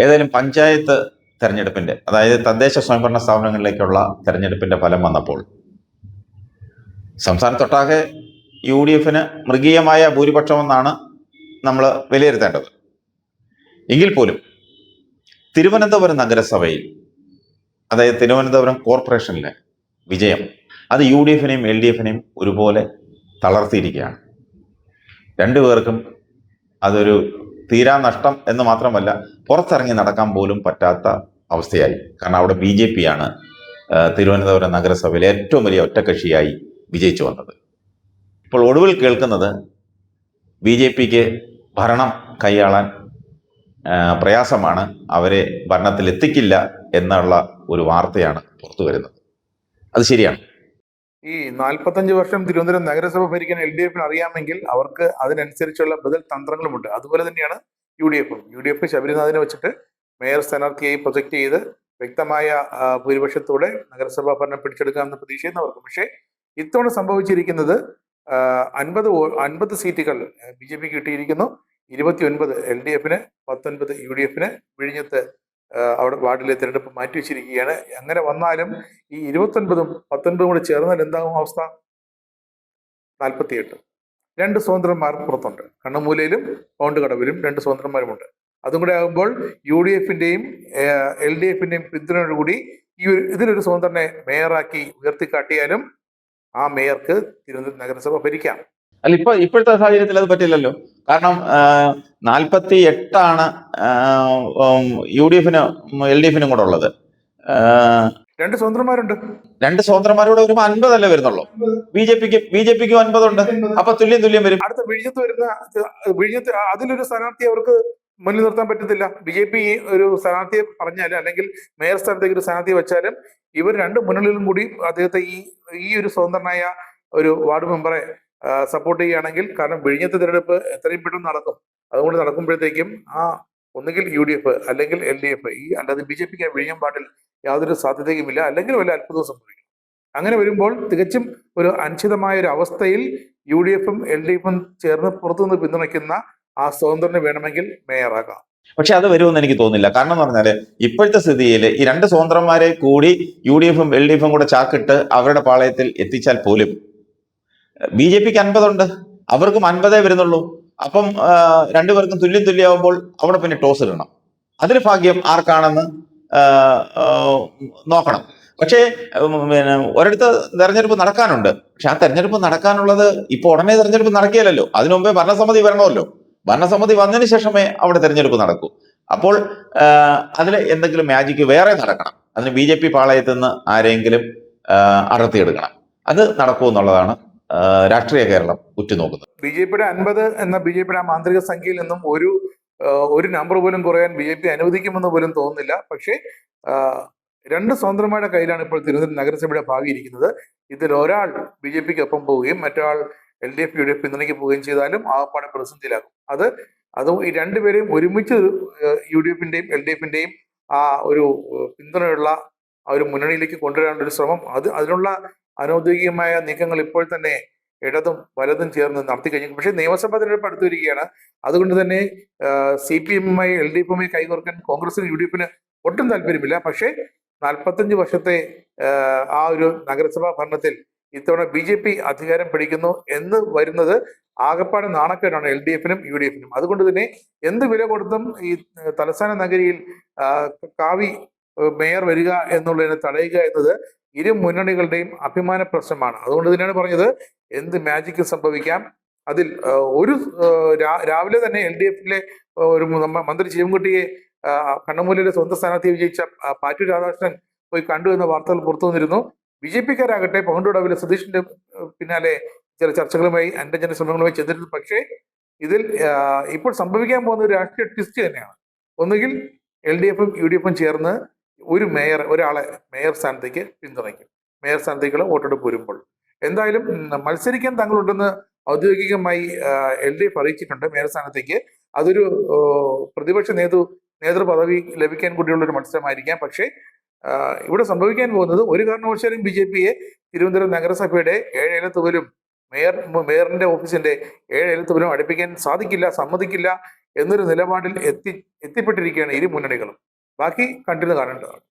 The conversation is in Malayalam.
ഏതായാലും പഞ്ചായത്ത് തെരഞ്ഞെടുപ്പിന്റെ അതായത് തദ്ദേശ സ്വയംഭരണ സ്ഥാപനങ്ങളിലേക്കുള്ള തെരഞ്ഞെടുപ്പിന്റെ ഫലം വന്നപ്പോൾ സംസ്ഥാനത്തൊട്ടാകെ യു ഡി എഫിന് മൃഗീയമായ ഭൂരിപക്ഷമെന്നാണ് നമ്മൾ വിലയിരുത്തേണ്ടത്. എങ്കിൽ പോലും തിരുവനന്തപുരം നഗരസഭയിൽ അതായത് തിരുവനന്തപുരം കോർപ്പറേഷനിലെ വിജയം അത് യു ഡി എഫിനെയും എൽ ഡി എഫിനെയും ഒരുപോലെ തളർത്തിയിരിക്കുകയാണ്. രണ്ടുപേർക്കും അതൊരു തീരാ നഷ്ടം എന്ന് മാത്രമല്ല പുറത്തിറങ്ങി നടക്കാൻ പോലും പറ്റാത്ത അവസ്ഥയായി. കാരണം അവിടെ ബി ജെ പി ആണ് തിരുവനന്തപുരം നഗരസഭയിലെ ഏറ്റവും വലിയ ഒറ്റക്കക്ഷിയായി വിജയിച്ചു വന്നത്. ഇപ്പോൾ ഒടുവിൽ കേൾക്കുന്നത് ബി ജെ പിക്ക് ഭരണം കൈയാളാൻ പ്രയാസമാണ് അവരെ ഭരണത്തിൽ എത്തിക്കില്ല എന്നുള്ള ഒരു വാർത്തയാണ് പുറത്തു വരുന്നത്. അത് ശരിയാണ്. ഈ നാൽപ്പത്തഞ്ച് വർഷം തിരുവനന്തപുരം നഗരസഭ ഭരിക്കാൻ എൽ ഡി എഫിന് അറിയാമെങ്കിൽ അവർക്ക് അതിനനുസരിച്ചുള്ള ബദൽ തന്ത്രങ്ങളുമുണ്ട്. അതുപോലെ തന്നെയാണ് യു ഡി എഫും. യു ഡി എഫ് ശബരിനാഥിനെ വെച്ചിട്ട് മേയർ സ്ഥാനാർത്ഥിയായി പ്രൊജക്ട് ചെയ്ത് വ്യക്തമായ ഭൂരിപക്ഷത്തോടെ നഗരസഭാ ഭരണം പിടിച്ചെടുക്കാമെന്ന് പ്രതീക്ഷയുന്നവർക്ക് പക്ഷേ ഇത്തവണ സംഭവിച്ചിരിക്കുന്നത് അൻപത് അൻപത് സീറ്റുകൾ ബി ജെ പി കിട്ടിയിരിക്കുന്നു. ഇരുപത്തി ഒൻപത് എൽ ഡി എഫിന് പത്തൊൻപത് യു ഡി എഫിന് വിഴിഞ്ഞത്ത് അവിടെ വാർഡിലെ തിരഞ്ഞെടുപ്പ് മാറ്റിവെച്ചിരിക്കുകയാണ് അങ്ങനെ വന്നാലും ഈ ഇരുപത്തൊൻപതും പത്തൊൻപതും കൂടി ചേർന്നാൽ എന്താകും അവസ്ഥ? നാൽപ്പത്തിയെട്ട്. രണ്ട് സ്വതന്ത്രന്മാർ പുറത്തുണ്ട്. കണ്ണമൂലയിലും പൗണ്ട് കടവിലും രണ്ട് സ്വതന്ത്രന്മാരുമുണ്ട്. അതും കൂടെ ആകുമ്പോൾ യു ഡി എഫിന്റെയും എൽ ഡി എഫിന്റെയും പിന്തുണയോടുകൂടി ഈ ഒരു ഇതിലൊരു സ്വതന്ത്രനെ മേയറാക്കി ഉയർത്തിക്കാട്ടിയാലും ആ മേയർക്ക് തിരുവനന്തപുരം നഗരസഭ ഭരിക്കാം. അല്ല ഇപ്പൊ ഇപ്പോഴത്തെ സാഹചര്യത്തിൽ അത് പറ്റില്ലല്ലോ. കാരണം നാൽപ്പത്തി എട്ടാണ് യു ഡി എഫിന് എൽ ഡി എഫിനും കൂടെ ഉള്ളത്. രണ്ട് സ്വതന്ത്രമാരുണ്ട് രണ്ട് സ്വതന്ത്രമാരോട് ഒരു അൻപതല്ലേ വരുന്നുള്ളൂ? ബി ജെ പിക്ക് ബി ജെ പിക്ക് അൻപതുണ്ട്. അപ്പൊ തുല്യം തുല്യം വരും. അടുത്ത വിഴിഞ്ഞത്ത് വരുന്ന വിഴിഞ്ഞത്ത് അതിലൊരു സ്ഥാനാർത്ഥി അവർക്ക് മുന്നിൽ നിർത്താൻ പറ്റത്തില്ല. ബി ജെ പി ഒരു സ്ഥാനാർത്ഥിയെ പറഞ്ഞാലും അല്ലെങ്കിൽ മേയർ സ്ഥാനത്തേക്ക് ഒരു സ്ഥാനാർത്ഥിയെ വെച്ചാലും ഇവർ രണ്ട് മുന്നണിയിലും കൂടി അദ്ദേഹത്തെ ഈ ഈ ഒരു സ്വതന്ത്രനായ ഒരു വാർഡ് മെമ്പറെ സപ്പോർട്ട് ചെയ്യുകയാണെങ്കിൽ കാരണം വിഴിഞ്ഞത്തെ തിരഞ്ഞെടുപ്പ് എത്രയും പെട്ടെന്ന് നടക്കും. അതുകൊണ്ട് നടക്കുമ്പോഴത്തേക്കും ആ ഒന്നുകിൽ യു ഡി എഫ് അല്ലെങ്കിൽ എൽ ഡി എഫ് ഈ അല്ലാതെ ബി ജെ പിക്ക് വിഴിഞ്ഞം പാട്ടിൽ യാതൊരു സാധ്യതയുമില്ല. അല്ലെങ്കിൽ വല്ല അത്ഭുതവും സംഭവിക്കും. അങ്ങനെ വരുമ്പോൾ തികച്ചും ഒരു അനിശ്ചിതമായ ഒരു അവസ്ഥയിൽ യു ഡി എഫും എൽ ഡി എഫും ചേർന്ന് പുറത്തുനിന്ന് പിന്തുണയ്ക്കുന്ന ആ സ്വതന്ത്രന് വേണമെങ്കിൽ മേയറാകാം പക്ഷെ അത് വരുമെന്ന് എനിക്ക് തോന്നുന്നില്ല. കാരണം എന്ന് പറഞ്ഞാൽ ഇപ്പോഴത്തെ സ്ഥിതിയിൽ ഈ രണ്ട് സ്വതന്ത്രന്മാരെ കൂടി യു ഡി എഫും എൽ ഡി എഫും കൂടെ ചാക്കിട്ട് അവരുടെ പാളയത്തിൽ എത്തിച്ചാൽ പോലും ബി ജെ പിക്ക് അൻപതുണ്ട്. അവർക്കും അൻപതേ വരുന്നുള്ളൂ. അപ്പം രണ്ടുപേർക്കും തുല്യം തുല്യമാകുമ്പോൾ അവിടെ പിന്നെ ടോസ് ഇടണം. അതിന് ഭാഗ്യം ആർക്കാണെന്ന് നോക്കണം. പക്ഷേ പിന്നെ ഒരിടത്ത് തെരഞ്ഞെടുപ്പ് നടക്കാനുണ്ട്. പക്ഷെ ആ തെരഞ്ഞെടുപ്പ് നടക്കാനുള്ളത് ഇപ്പൊ ഉടനെ തെരഞ്ഞെടുപ്പ് നടക്കിയല്ലോ അതിനു മുമ്പേ ഭരണസമിതി വരണമല്ലോ. ഭരണസമിതി വന്നതിന് ശേഷമേ അവിടെ തെരഞ്ഞെടുപ്പ് നടക്കൂ. അപ്പോൾ അതിൽ എന്തെങ്കിലും മാജിക്ക് വേറെ നടക്കണം. അതിന് ബി ജെ പി പാളയത്തിൽ നിന്ന് ആരെങ്കിലും അടർത്തിയെടുക്കണം അത് നടക്കൂ എന്നുള്ളതാണ് രാഷ്ട്രീയ കേരളം ഉറ്റുനോക്കുന്നത്. ബി ജെ പിയുടെ അൻപത് എന്ന ബി ജെ പിയുടെ ആ മാന്ത്രിക സംഖ്യയിൽ നിന്നും ഒരു ഒരു നമ്പർ പോലും കുറയാൻ ബി ജെ പി അനുവദിക്കുമെന്ന് പോലും തോന്നുന്നില്ല. പക്ഷേ രണ്ട് സ്വതന്ത്രമാരുടെ കയ്യിലാണ് ഇപ്പോൾ തിരുവനന്തപുരം നഗരസഭയുടെ ഭാവി ഇരിക്കുന്നത്. ഇതിൽ ഒരാൾ ബി ജെ പിക്ക് ഒപ്പം പോവുകയും മറ്റൊരാൾ L D F U D F പിന്തുണയ്ക്ക് പോവുകയും ചെയ്താലും ആകപ്പാടെ പ്രതിസന്ധിയിലാകും. അത് അത് ഈ രണ്ടുപേരെയും ഒരുമിച്ച് യു ഡി എഫിന്റെയും എൽ ഡി എഫിന്റെയും ആ ഒരു പിന്തുണയുള്ള ആ ഒരു മുന്നണിയിലേക്ക് കൊണ്ടുവരാനുള്ള ഒരു ശ്രമം. അത് അതിനുള്ള അനൗദ്യോഗികമായ നീക്കങ്ങൾ ഇപ്പോൾ തന്നെ ഇടതും വലതും ചേർന്ന് നടത്തി കഴിഞ്ഞു പക്ഷേ നിയമസഭാ തിരഞ്ഞെടുപ്പ് അടുത്തു വരികയാണ്. അതുകൊണ്ട് തന്നെ സി പി എമ്മുമായി എൽ ഡി എഫുമായി കൈകോർക്കാൻ കോൺഗ്രസിന് യു ഡി എഫിന് ഒട്ടും താല്പര്യമില്ല. പക്ഷേ നാൽപ്പത്തഞ്ച് വർഷത്തെ ആ, ഒരു നഗരസഭാ ഭരണത്തിൽ ഇത്തവണ ബി ജെ പി അധികാരം പിടിക്കുന്നു എന്ന് വരുന്നത് ആകപ്പാട് നാണക്കേടാണ് എൽ ഡി എഫിനും യു ഡി എഫിനും. അതുകൊണ്ട് തന്നെ എന്ത് വില കൊടുത്തും ഈ തലസ്ഥാന നഗരിയിൽ കാവി മേയർ വരിക എന്നുള്ളതിനെ തടയുക എന്നത് ഇരു മുന്നണികളുടെയും അഭിമാന പ്രശ്നമാണ്. അതുകൊണ്ട് തന്നെയാണ് പറഞ്ഞത് എന്ത് മാജിക്ക് സംഭവിക്കാം? അതിൽ ഒരു രാവിലെ തന്നെ എൽ ഡി എഫിലെ ഒരു മന്ത്രി ശിവൻകുട്ടിയെ കണ്ണമൂലയിലെ സ്വന്തം സ്ഥാനാർത്ഥിയെ വിജയിച്ച പാറ്റു രാധാകൃഷ്ണൻ പോയി കണ്ടു എന്ന വാർത്തകൾ പുറത്തു വന്നിരുന്നു. ബി ജെ പിക്കാരാകട്ടെ പൗണ്ടുടവിലെ സതീഷിന്റെ പിന്നാലെ ചില ചർച്ചകളുമായി അന്റജന ശ്രമങ്ങളുമായി ചെന്നിരുന്നു. പക്ഷേ ഇതിൽ ഇപ്പോൾ സംഭവിക്കാൻ പോകുന്ന ഒരു രാഷ്ട്രീയ ട്വിസ്റ്റ് തന്നെയാണ്. ഒന്നുകിൽ എൽ ഡി എഫും യു ഡി എഫും ചേർന്ന് ഒരു മേയർ ഒരാളെ മേയർ സ്ഥാനത്തേക്ക് പിന്തുണയ്ക്കും. മേയർ സ്ഥാനത്തേക്കുള്ള വോട്ടെടുപ്പ് വരുമ്പോൾ. എന്തായാലും മത്സരിക്കാൻ തങ്ങളുണ്ടെന്ന് ഔദ്യോഗികമായി എൽ ഡി എഫ് അറിയിച്ചിട്ടുണ്ട്. മേയർ സ്ഥാനത്തേക്ക് അതൊരു പ്രതിപക്ഷ നേതൃ നേതൃപദവി ലഭിക്കാൻ കൂടിയുള്ള ഒരു മത്സരമായിരിക്കാം. പക്ഷേ ഇവിടെ സംഭവിക്കാൻ പോകുന്നത് ഒരു കാരണവശാലും ബി ജെ പിയെ തിരുവനന്തപുരം നഗരസഭയുടെ ഏഴ് എഴുത്തുപോലും മേയർ മേയറിന്റെ ഓഫീസിന്റെ ഏഴ് എഴുത്തുപോലും അടുപ്പിക്കാൻ സാധിക്കില്ല സമ്മതിക്കില്ല എന്നൊരു നിലപാടിൽ എത്തി എത്തിപ്പെട്ടിരിക്കുകയാണ് ഇരു മുന്നണികളും. ബാക്കി കണ്ടിരുന്ന് കാണേണ്ടതാണ്